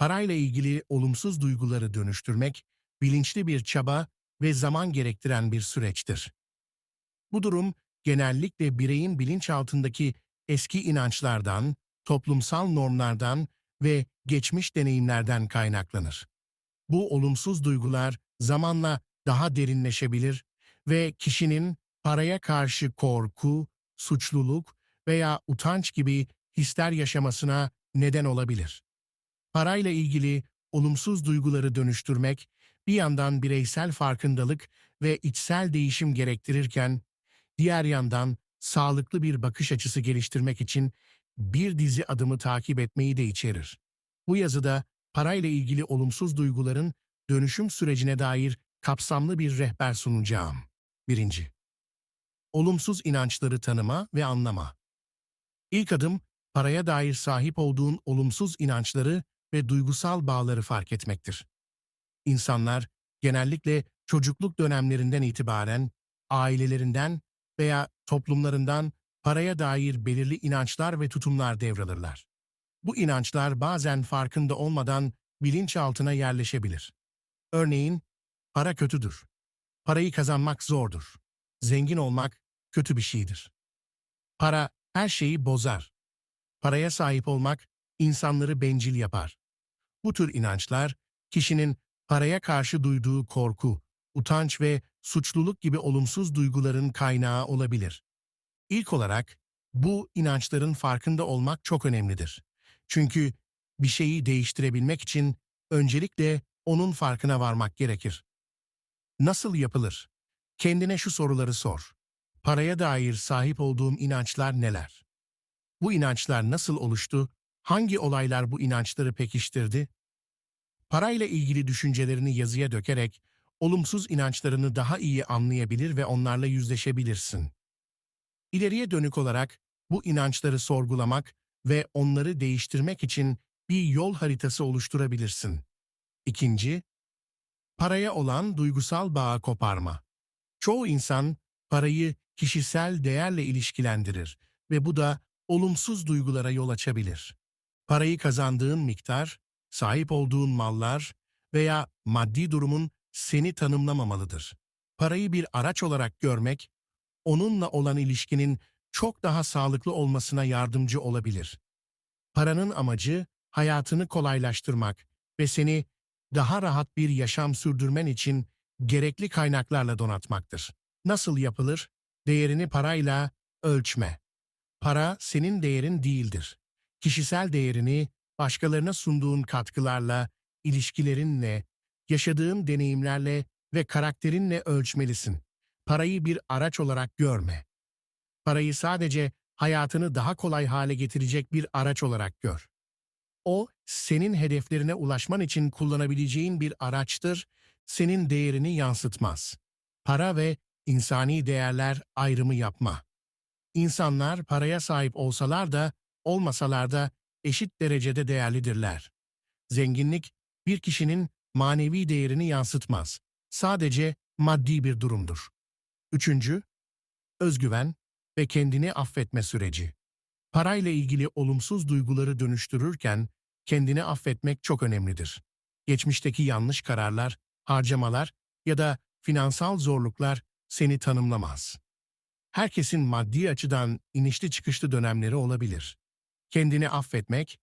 Parayla ilgili olumsuz duyguları dönüştürmek, bilinçli bir çaba ve zaman gerektiren bir süreçtir. Bu durum, genellikle bireyin bilinçaltındaki eski inançlardan, toplumsal normlardan ve geçmiş deneyimlerden kaynaklanır. Bu olumsuz duygular zamanla daha derinleşebilir ve kişinin paraya karşı korku, suçluluk veya utanç gibi hisler yaşamasına neden olabilir. Parayla ilgili olumsuz duyguları dönüştürmek bir yandan bireysel farkındalık ve içsel değişim gerektirirken, diğer yandan sağlıklı bir bakış açısı geliştirmek için bir dizi adımı takip etmeyi de içerir. Bu yazıda parayla ilgili olumsuz duyguların dönüşüm sürecine dair kapsamlı bir rehber sunacağım. 1. Olumsuz inançları tanıma ve anlama. İlk adım, paraya dair sahip olduğun olumsuz inançları ve duygusal bağları fark etmektir. İnsanlar genellikle çocukluk dönemlerinden itibaren ailelerinden veya toplumlarından paraya dair belirli inançlar ve tutumlar devralırlar. Bu inançlar bazen farkında olmadan bilinçaltına yerleşebilir. Örneğin, para kötüdür. Parayı kazanmak zordur. Zengin olmak kötü bir şeydir. Para her şeyi bozar. Paraya sahip olmak insanları bencil yapar. Bu tür inançlar kişinin paraya karşı duyduğu korku, utanç ve suçluluk gibi olumsuz duyguların kaynağı olabilir. İlk olarak bu inançların farkında olmak çok önemlidir. Çünkü bir şeyi değiştirebilmek için öncelikle onun farkına varmak gerekir. Nasıl yapılır? Kendine şu soruları sor. Paraya dair sahip olduğum inançlar neler? Bu inançlar nasıl oluştu? Hangi olaylar bu inançları pekiştirdi? Parayla ilgili düşüncelerini yazıya dökerek olumsuz inançlarını daha iyi anlayabilir ve onlarla yüzleşebilirsin. İleriye dönük olarak bu inançları sorgulamak ve onları değiştirmek için bir yol haritası oluşturabilirsin. İkinci, paraya olan duygusal bağı koparma. Çoğu insan parayı kişisel değerle ilişkilendirir ve bu da olumsuz duygulara yol açabilir. Parayı kazandığın miktar, sahip olduğun mallar veya maddi durumun seni tanımlamamalıdır. Parayı bir araç olarak görmek, onunla olan ilişkinin çok daha sağlıklı olmasına yardımcı olabilir. Paranın amacı hayatını kolaylaştırmak ve seni daha rahat bir yaşam sürdürmen için gerekli kaynaklarla donatmaktır. Nasıl yapılır? Değerini parayla ölçme. Para senin değerin değildir. Kişisel değerini başkalarına sunduğun katkılarla, ilişkilerinle, yaşadığın deneyimlerle ve karakterinle ölçmelisin. Parayı bir araç olarak görme. Parayı sadece hayatını daha kolay hale getirecek bir araç olarak gör. O, senin hedeflerine ulaşman için kullanabileceğin bir araçtır, senin değerini yansıtmaz. Para ve insani değerler ayrımı yapma. İnsanlar paraya sahip olsalar da, olmasalar da eşit derecede değerlidirler. Zenginlik, bir kişinin manevi değerini yansıtmaz. Sadece maddi bir durumdur. Üçüncü, özgüven ve kendini affetme süreci. Parayla ilgili olumsuz duyguları dönüştürürken kendini affetmek çok önemlidir. Geçmişteki yanlış kararlar, harcamalar ya da finansal zorluklar seni tanımlamaz. Herkesin maddi açıdan inişli çıkışlı dönemleri olabilir. Kendini affetmek,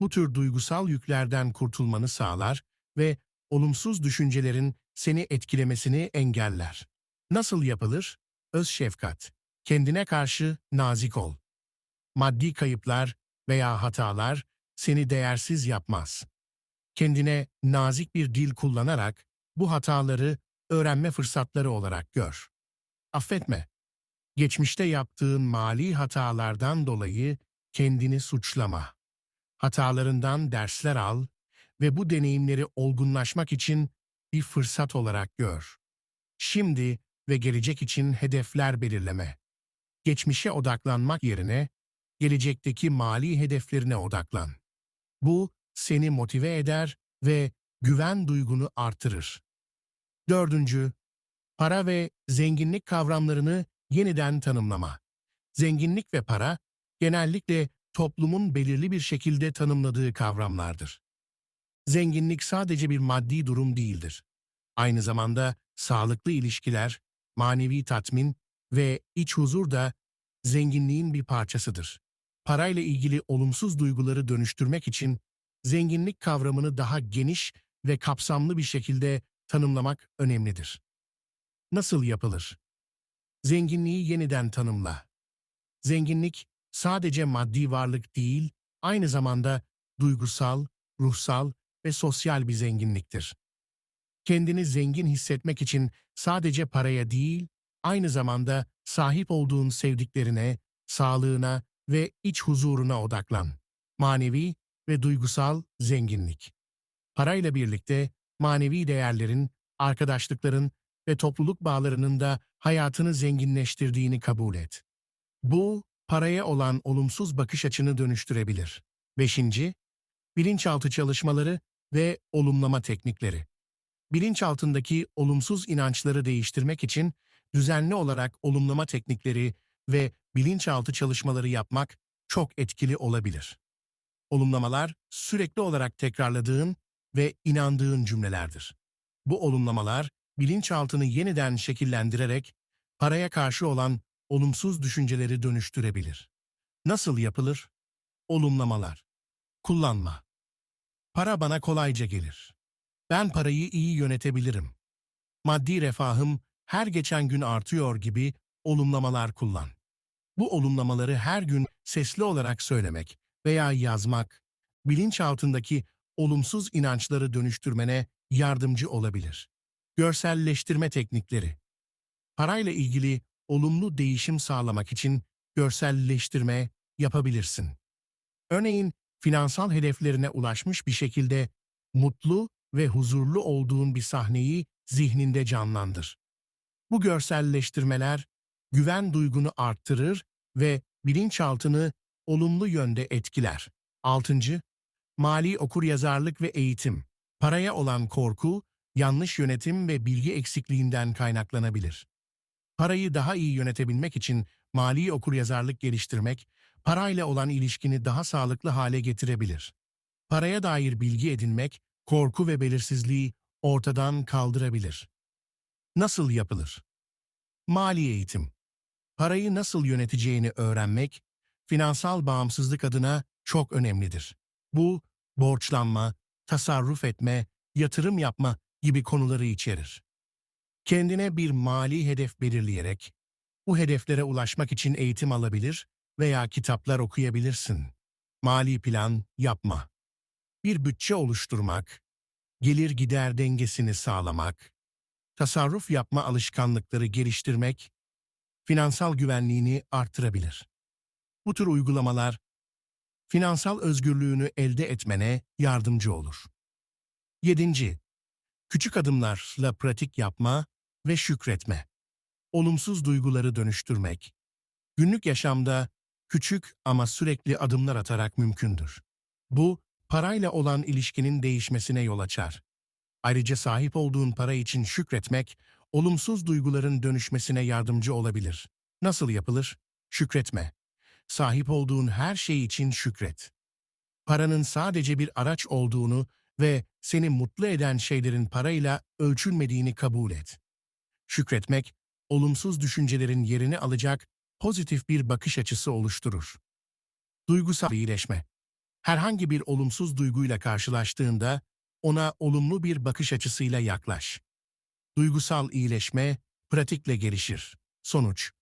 bu tür duygusal yüklerden kurtulmanı sağlar ve olumsuz düşüncelerin seni etkilemesini engeller. Nasıl yapılır? Öz şefkat. Kendine karşı nazik ol. Maddi kayıplar veya hatalar seni değersiz yapmaz. Kendine nazik bir dil kullanarak bu hataları öğrenme fırsatları olarak gör. Affetme. Geçmişte yaptığın mali hatalardan dolayı kendini suçlama. Hatalarından dersler al ve bu deneyimleri olgunlaşmak için bir fırsat olarak gör. Şimdi ve gelecek için hedefler belirleme. Geçmişe odaklanmak yerine gelecekteki mali hedeflerine odaklan. Bu seni motive eder ve güven duygunu artırır. Dördüncü, para ve zenginlik kavramlarını yeniden tanımlama. Zenginlik ve para genellikle toplumun belirli bir şekilde tanımladığı kavramlardır. Zenginlik sadece bir maddi durum değildir. Aynı zamanda sağlıklı ilişkiler, manevi tatmin ve iç huzur da zenginliğin bir parçasıdır. Parayla ilgili olumsuz duyguları dönüştürmek için zenginlik kavramını daha geniş ve kapsamlı bir şekilde tanımlamak önemlidir. Nasıl yapılır? Zenginliği yeniden tanımla. Zenginlik sadece maddi varlık değil, aynı zamanda duygusal, ruhsal ve sosyal bir zenginliktir. Kendini zengin hissetmek için sadece paraya değil, aynı zamanda sahip olduğun sevdiklerine, sağlığına ve iç huzuruna odaklan. Manevi ve duygusal zenginlik. Parayla birlikte manevi değerlerin, arkadaşlıkların ve topluluk bağlarının da hayatını zenginleştirdiğini kabul et. Bu, paraya olan olumsuz bakış açını dönüştürebilir. Beşinci, bilinçaltı çalışmaları ve olumlama teknikleri. Bilinçaltındaki olumsuz inançları değiştirmek için düzenli olarak olumlama teknikleri ve bilinçaltı çalışmaları yapmak çok etkili olabilir. Olumlamalar sürekli olarak tekrarladığın ve inandığın cümlelerdir. Bu olumlamalar bilinçaltını yeniden şekillendirerek paraya karşı olan olumsuz düşünceleri dönüştürebilir. Nasıl yapılır? Olumlamalar. Kullanma. Para bana kolayca gelir. Ben parayı iyi yönetebilirim. Maddi refahım her geçen gün artıyor gibi olumlamalar kullan. Bu olumlamaları her gün sesli olarak söylemek veya yazmak, bilinçaltındaki olumsuz inançları dönüştürmene yardımcı olabilir. Görselleştirme teknikleri. Parayla ilgili olumlu değişim sağlamak için görselleştirme yapabilirsin. Örneğin finansal hedeflerine ulaşmış bir şekilde mutlu ve huzurlu olduğun bir sahneyi zihninde canlandır. Bu görselleştirmeler güven duygunu arttırır ve bilinçaltını olumlu yönde etkiler. 6. Mali okuryazarlık ve eğitim. Paraya olan korku, yanlış yönetim ve bilgi eksikliğinden kaynaklanabilir. Parayı daha iyi yönetebilmek için mali okuryazarlık geliştirmek, parayla olan ilişkini daha sağlıklı hale getirebilir. Paraya dair bilgi edinmek, korku ve belirsizliği ortadan kaldırabilir. Nasıl yapılır? Mali eğitim. Parayı nasıl yöneteceğini öğrenmek, finansal bağımsızlık adına çok önemlidir. Bu, borçlanma, tasarruf etme, yatırım yapma gibi konuları içerir. Kendine bir mali hedef belirleyerek, bu hedeflere ulaşmak için eğitim alabilir veya kitaplar okuyabilirsin. Mali plan yapma. Bir bütçe oluşturmak, gelir gider dengesini sağlamak, tasarruf yapma alışkanlıkları geliştirmek, finansal güvenliğini artırabilir. Bu tür uygulamalar, finansal özgürlüğünü elde etmene yardımcı olur. 7. Küçük adımlarla pratik yapma ve şükretme. Olumsuz duyguları dönüştürmek. Günlük yaşamda küçük ama sürekli adımlar atarak mümkündür. Bu, parayla olan ilişkinin değişmesine yol açar. Ayrıca sahip olduğun para için şükretmek, olumsuz duyguların dönüşmesine yardımcı olabilir. Nasıl yapılır? Şükretme. Sahip olduğun her şey için şükret. Paranın sadece bir araç olduğunu ve seni mutlu eden şeylerin parayla ölçülmediğini kabul et. Şükretmek, olumsuz düşüncelerin yerini alacak pozitif bir bakış açısı oluşturur. Duygusal iyileşme. Herhangi bir olumsuz duyguyla karşılaştığında ona olumlu bir bakış açısıyla yaklaş. Duygusal iyileşme pratikle gelişir. Sonuç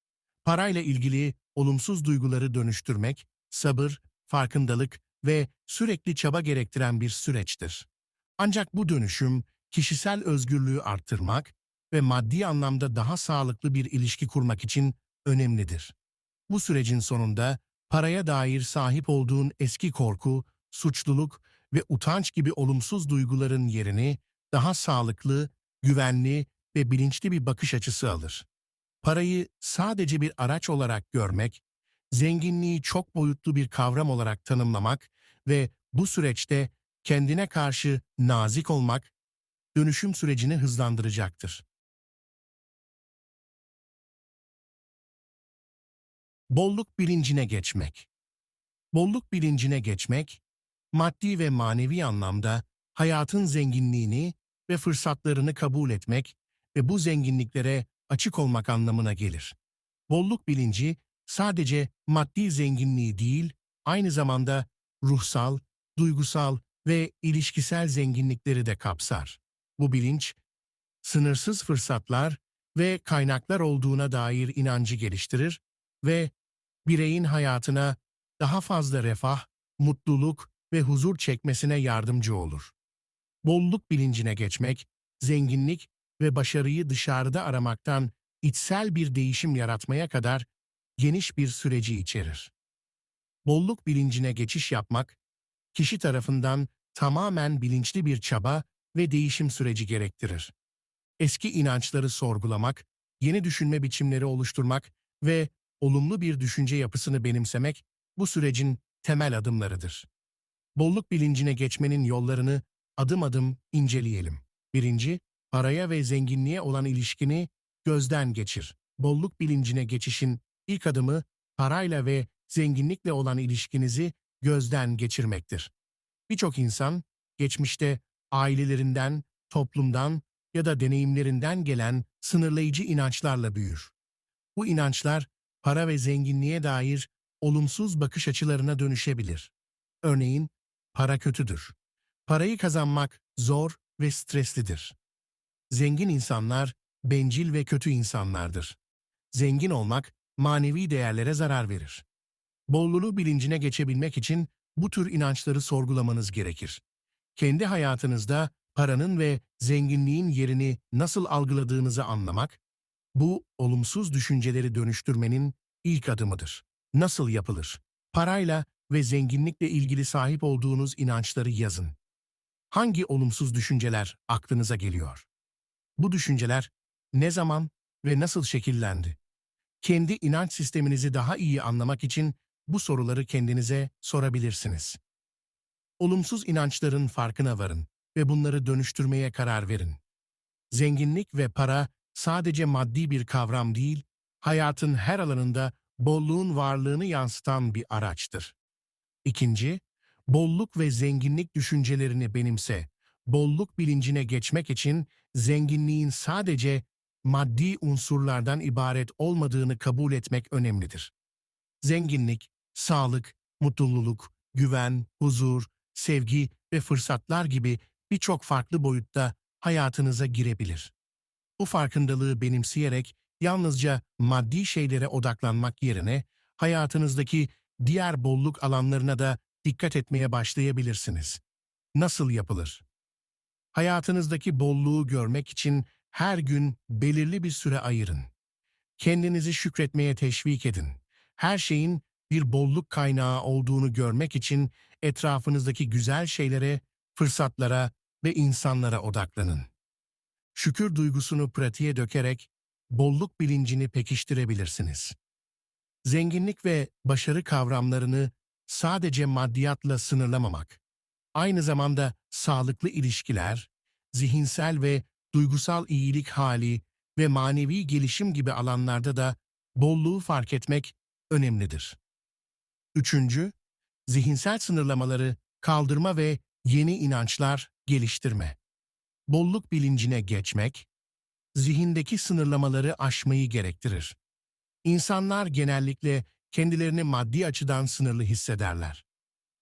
Parayla ilgili olumsuz duyguları dönüştürmek, sabır, farkındalık ve sürekli çaba gerektiren bir süreçtir. Ancak bu dönüşüm, kişisel özgürlüğü arttırmak ve maddi anlamda daha sağlıklı bir ilişki kurmak için önemlidir. Bu sürecin sonunda paraya dair sahip olduğun eski korku, suçluluk ve utanç gibi olumsuz duyguların yerini daha sağlıklı, güvenli ve bilinçli bir bakış açısı alır. Parayı sadece bir araç olarak görmek, zenginliği çok boyutlu bir kavram olarak tanımlamak ve bu süreçte kendine karşı nazik olmak, dönüşüm sürecini hızlandıracaktır. Bolluk bilincine geçmek Bolluk bilincine geçmek, maddi ve manevi anlamda hayatın zenginliğini ve fırsatlarını kabul etmek ve bu zenginliklere açık olmak anlamına gelir. Bolluk bilinci sadece maddi zenginliği değil, aynı zamanda ruhsal, duygusal ve ilişkisel zenginlikleri de kapsar. Bu bilinç, sınırsız fırsatlar ve kaynaklar olduğuna dair inancı geliştirir ve bireyin hayatına daha fazla refah, mutluluk ve huzur çekmesine yardımcı olur. Bolluk bilincine geçmek, zenginlik ve başarıyı dışarıda aramaktan içsel bir değişim yaratmaya kadar geniş bir süreci içerir. Bolluk bilincine geçiş yapmak, kişi tarafından tamamen bilinçli bir çaba ve değişim süreci gerektirir. Eski inançları sorgulamak, yeni düşünme biçimleri oluşturmak ve olumlu bir düşünce yapısını benimsemek bu sürecin temel adımlarıdır. Bolluk bilincine geçmenin yollarını adım adım inceleyelim. Birinci, paraya ve zenginliğe olan ilişkini gözden geçir. Bolluk bilincine geçişin ilk adımı parayla ve zenginlikle olan ilişkinizi gözden geçirmektir. Birçok insan geçmişte ailelerinden, toplumdan ya da deneyimlerinden gelen sınırlayıcı inançlarla büyür. Bu inançlar para ve zenginliğe dair olumsuz bakış açılarına dönüşebilir. Örneğin, para kötüdür. Parayı kazanmak zor ve streslidir. Zengin insanlar bencil ve kötü insanlardır. Zengin olmak manevi değerlere zarar verir. Bolluğu bilincine geçebilmek için bu tür inançları sorgulamanız gerekir. Kendi hayatınızda paranın ve zenginliğin yerini nasıl algıladığınızı anlamak, bu olumsuz düşünceleri dönüştürmenin ilk adımıdır. Nasıl yapılır? Parayla ve zenginlikle ilgili sahip olduğunuz inançları yazın. Hangi olumsuz düşünceler aklınıza geliyor? Bu düşünceler ne zaman ve nasıl şekillendi? Kendi inanç sisteminizi daha iyi anlamak için bu soruları kendinize sorabilirsiniz. Olumsuz inançların farkına varın ve bunları dönüştürmeye karar verin. Zenginlik ve para sadece maddi bir kavram değil, hayatın her alanında bolluğun varlığını yansıtan bir araçtır. İkinci, bolluk ve zenginlik düşüncelerini benimse. Bolluk bilincine geçmek için zenginliğin sadece maddi unsurlardan ibaret olmadığını kabul etmek önemlidir. Zenginlik, sağlık, mutluluk, güven, huzur, sevgi ve fırsatlar gibi birçok farklı boyutta hayatınıza girebilir. Bu farkındalığı benimseyerek yalnızca maddi şeylere odaklanmak yerine hayatınızdaki diğer bolluk alanlarına da dikkat etmeye başlayabilirsiniz. Nasıl yapılır? Hayatınızdaki bolluğu görmek için her gün belirli bir süre ayırın. Kendinizi şükretmeye teşvik edin. Her şeyin bir bolluk kaynağı olduğunu görmek için etrafınızdaki güzel şeylere, fırsatlara ve insanlara odaklanın. Şükür duygusunu pratiğe dökerek bolluk bilincini pekiştirebilirsiniz. Zenginlik ve başarı kavramlarını sadece maddiyatla sınırlamamak, aynı zamanda sağlıklı ilişkiler, zihinsel ve duygusal iyilik hali ve manevi gelişim gibi alanlarda da bolluğu fark etmek önemlidir. Üçüncü, zihinsel sınırlamaları kaldırma ve yeni inançlar geliştirme. Bolluk bilincine geçmek, zihindeki sınırlamaları aşmayı gerektirir. İnsanlar genellikle kendilerini maddi açıdan sınırlı hissederler.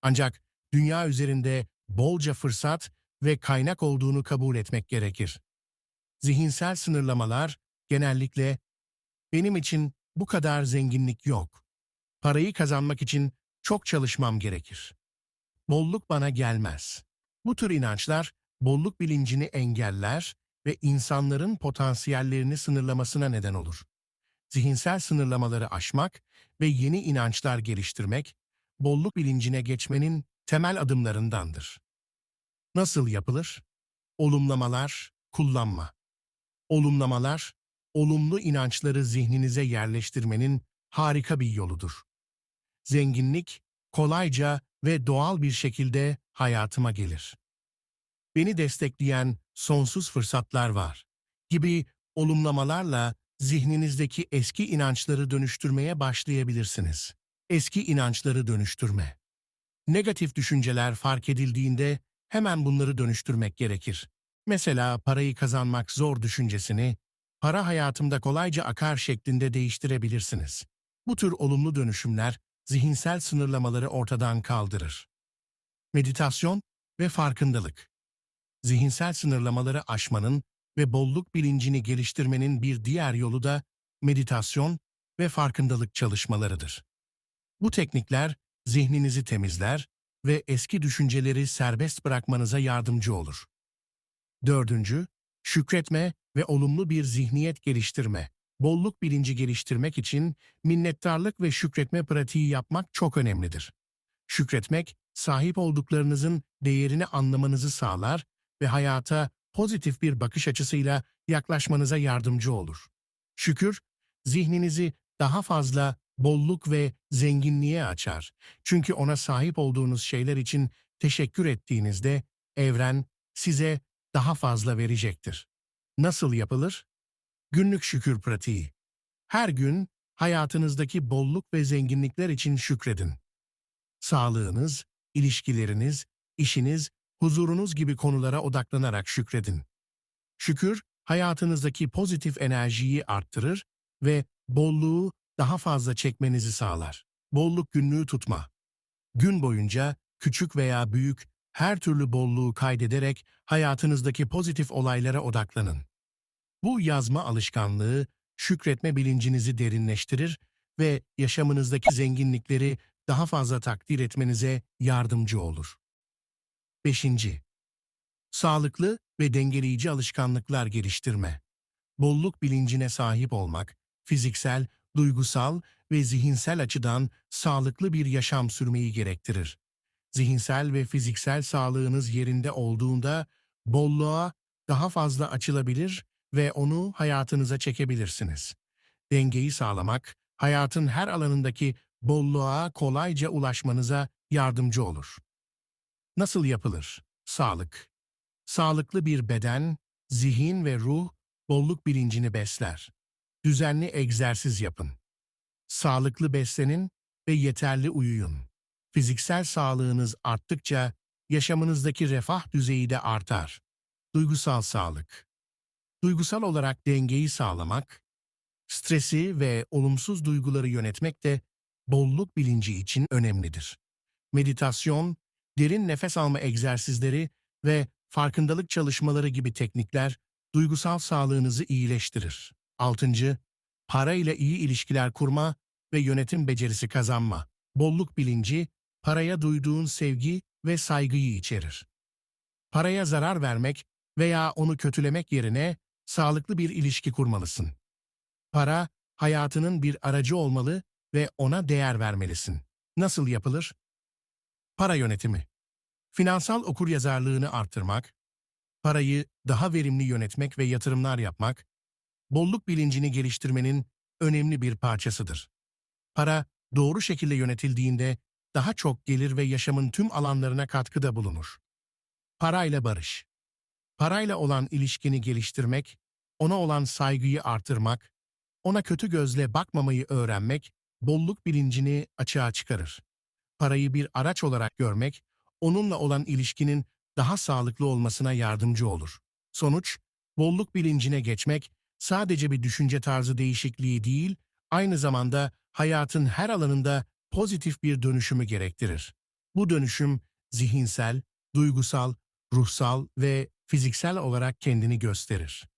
Ancak dünya üzerinde bolca fırsat ve kaynak olduğunu kabul etmek gerekir. Zihinsel sınırlamalar genellikle benim için bu kadar zenginlik yok. Parayı kazanmak için çok çalışmam gerekir. Bolluk bana gelmez. Bu tür inançlar bolluk bilincini engeller ve insanların potansiyellerini sınırlamasına neden olur. Zihinsel sınırlamaları aşmak ve yeni inançlar geliştirmek, bolluk bilincine geçmenin temel adımlarındandır. Nasıl yapılır? Olumlamalar, kullanma. Olumlamalar, olumlu inançları zihninize yerleştirmenin harika bir yoludur. Zenginlik, kolayca ve doğal bir şekilde hayatıma gelir. Beni destekleyen sonsuz fırsatlar var gibi olumlamalarla zihninizdeki eski inançları dönüştürmeye başlayabilirsiniz. Eski inançları dönüştürme. Negatif düşünceler fark edildiğinde hemen bunları dönüştürmek gerekir. Mesela parayı kazanmak zor düşüncesini, para hayatımda kolayca akar şeklinde değiştirebilirsiniz. Bu tür olumlu dönüşümler zihinsel sınırlamaları ortadan kaldırır. Meditasyon ve farkındalık. Zihinsel sınırlamaları aşmanın ve bolluk bilincini geliştirmenin bir diğer yolu da meditasyon ve farkındalık çalışmalarıdır. Bu teknikler zihninizi temizler ve eski düşünceleri serbest bırakmanıza yardımcı olur. Dördüncü, şükretme ve olumlu bir zihniyet geliştirme. Bolluk bilinci geliştirmek için minnettarlık ve şükretme pratiği yapmak çok önemlidir. Şükretmek, sahip olduklarınızın değerini anlamanızı sağlar ve hayata pozitif bir bakış açısıyla yaklaşmanıza yardımcı olur. Şükür, zihninizi daha fazla bolluk ve zenginliğe açar. Çünkü ona sahip olduğunuz şeyler için teşekkür ettiğinizde evren size daha fazla verecektir. Nasıl yapılır? Günlük şükür pratiği. Her gün hayatınızdaki bolluk ve zenginlikler için şükredin. Sağlığınız, ilişkileriniz, işiniz, huzurunuz gibi konulara odaklanarak şükredin. Şükür, hayatınızdaki pozitif enerjiyi arttırır ve bolluğu daha fazla çekmenizi sağlar. Bolluk günlüğü tutma. Gün boyunca küçük veya büyük her türlü bolluğu kaydederek hayatınızdaki pozitif olaylara odaklanın. Bu yazma alışkanlığı şükretme bilincinizi derinleştirir ve yaşamınızdaki zenginlikleri daha fazla takdir etmenize yardımcı olur. 5. Sağlıklı ve dengeleyici alışkanlıklar geliştirme. Bolluk bilincine sahip olmak, fiziksel, duygusal ve zihinsel açıdan sağlıklı bir yaşam sürmeyi gerektirir. Zihinsel ve fiziksel sağlığınız yerinde olduğunda bolluğa daha fazla açılabilir ve onu hayatınıza çekebilirsiniz. Dengeyi sağlamak, hayatın her alanındaki bolluğa kolayca ulaşmanıza yardımcı olur. Nasıl yapılır? Sağlık. Sağlıklı bir beden, zihin ve ruh bolluk bilincini besler. Düzenli egzersiz yapın. Sağlıklı beslenin ve yeterli uyuyun. Fiziksel sağlığınız arttıkça yaşamınızdaki refah düzeyi de artar. Duygusal sağlık. Duygusal olarak dengeyi sağlamak, stresi ve olumsuz duyguları yönetmek de bolluk bilinci için önemlidir. Meditasyon, derin nefes alma egzersizleri ve farkındalık çalışmaları gibi teknikler duygusal sağlığınızı iyileştirir. 6. Para ile iyi ilişkiler kurma ve yönetim becerisi kazanma. Bolluk bilinci, paraya duyduğun sevgi ve saygıyı içerir. Paraya zarar vermek veya onu kötülemek yerine sağlıklı bir ilişki kurmalısın. Para, hayatının bir aracı olmalı ve ona değer vermelisin. Nasıl yapılır? Para yönetimi. Finansal okuryazarlığını artırmak, parayı daha verimli yönetmek ve yatırımlar yapmak, bolluk bilincini geliştirmenin önemli bir parçasıdır. Para, doğru şekilde yönetildiğinde daha çok gelir ve yaşamın tüm alanlarına katkıda bulunur. Parayla barış. Parayla olan ilişkini geliştirmek, ona olan saygıyı artırmak, ona kötü gözle bakmamayı öğrenmek, bolluk bilincini açığa çıkarır. Parayı bir araç olarak görmek, onunla olan ilişkinin daha sağlıklı olmasına yardımcı olur. Sonuç, bolluk bilincine geçmek, sadece bir düşünce tarzı değişikliği değil, aynı zamanda hayatın her alanında pozitif bir dönüşümü gerektirir. Bu dönüşüm zihinsel, duygusal, ruhsal ve fiziksel olarak kendini gösterir.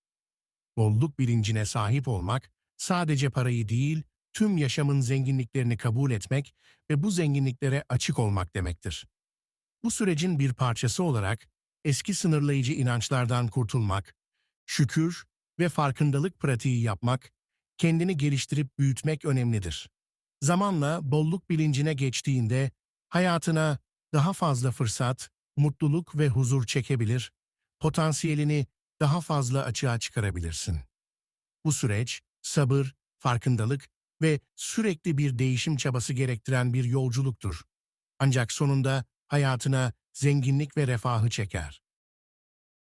Bolluk bilincine sahip olmak, sadece parayı değil, tüm yaşamın zenginliklerini kabul etmek ve bu zenginliklere açık olmak demektir. Bu sürecin bir parçası olarak eski sınırlayıcı inançlardan kurtulmak, şükür ve farkındalık pratiği yapmak, kendini geliştirip büyütmek önemlidir. Zamanla bolluk bilincine geçtiğinde hayatına daha fazla fırsat, mutluluk ve huzur çekebilir, potansiyelini daha fazla açığa çıkarabilirsin. Bu süreç sabır, farkındalık ve sürekli bir değişim çabası gerektiren bir yolculuktur. Ancak sonunda hayatına zenginlik ve refahı çeker.